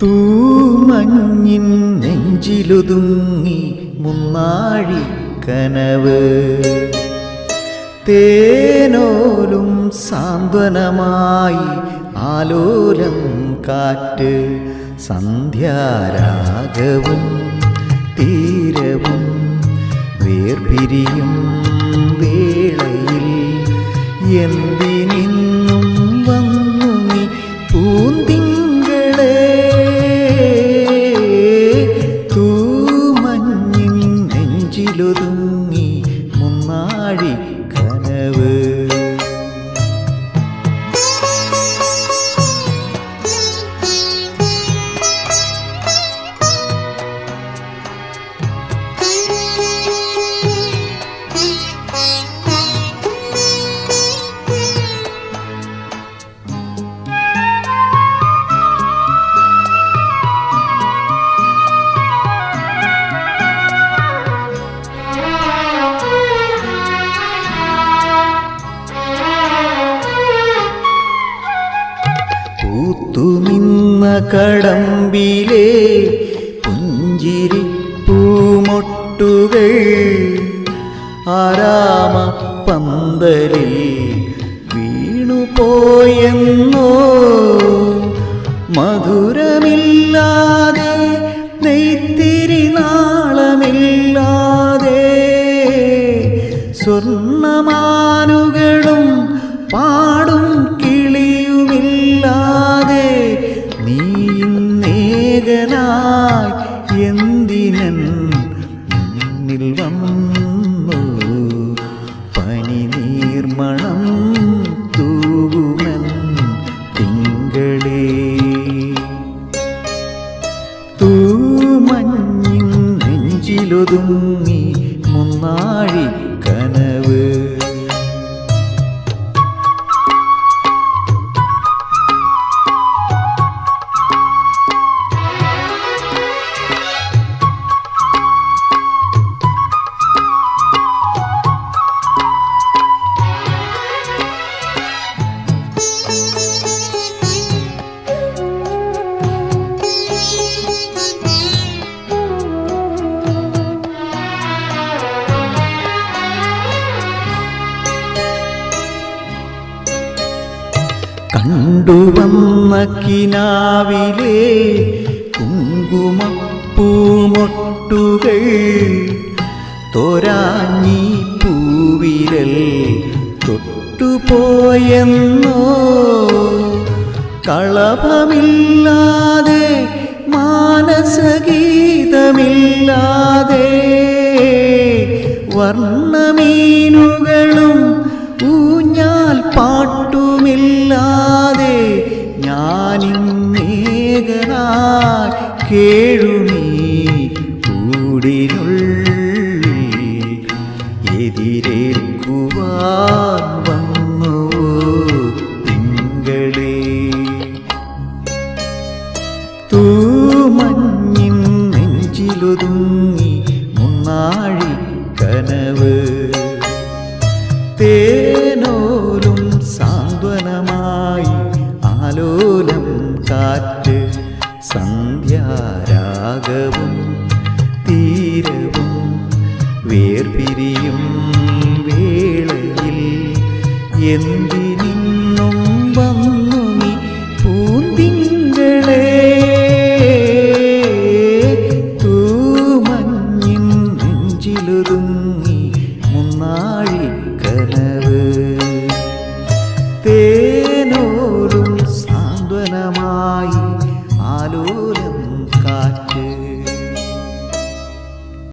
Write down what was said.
തൂമഞ്ഞിൻ നെഞ്ചിലുതുങ്ങി മുന്നാഴി കനവ് തേനോലും സാന്ത്വനമായി ആലോലം കാറ്റ് സന്ധ്യാരാഗവും തീരവും വേർപിരിയും വേളയിൽ എന്തിനിന്നും കടമ്പിലെ പുഞ്ചിരി പൂമൊട്ടുകൾ ആരാമ പന്തലിൽ വീണുപോയെന്നോ? മധുരമില്ലാതെ നെയ്ത്തിരി നാളമില്ലാതെ സ്വർണമാനുകളും നെഞ്ചിലൊതുങ്ങി മുന്നാഴി കനവ്. കണ്ടുവന്ന കിനാവിലെ കുങ്കുമപ്പൂമൊട്ടുകൾ തോരാഞ്ഞി പൂവിരൽ തൊട്ടുപോയെന്നോ കളഭമില്ലാതെ മാനസഗീതമില്ലാതെ വർണമീനുകളും കേഴുമീ കൂടിനുള്ളിൽ എതിരേൽക്കുവാൻ വന്നുവോ തിങ്കളേ. തൂമഞ്ഞിൻ നെഞ്ചിലൊതുങ്ങി മുന്നാഴി കനവ്. ഭാഗവും തീരവും വേർപിരിയും വേളയിൽ എന്ത്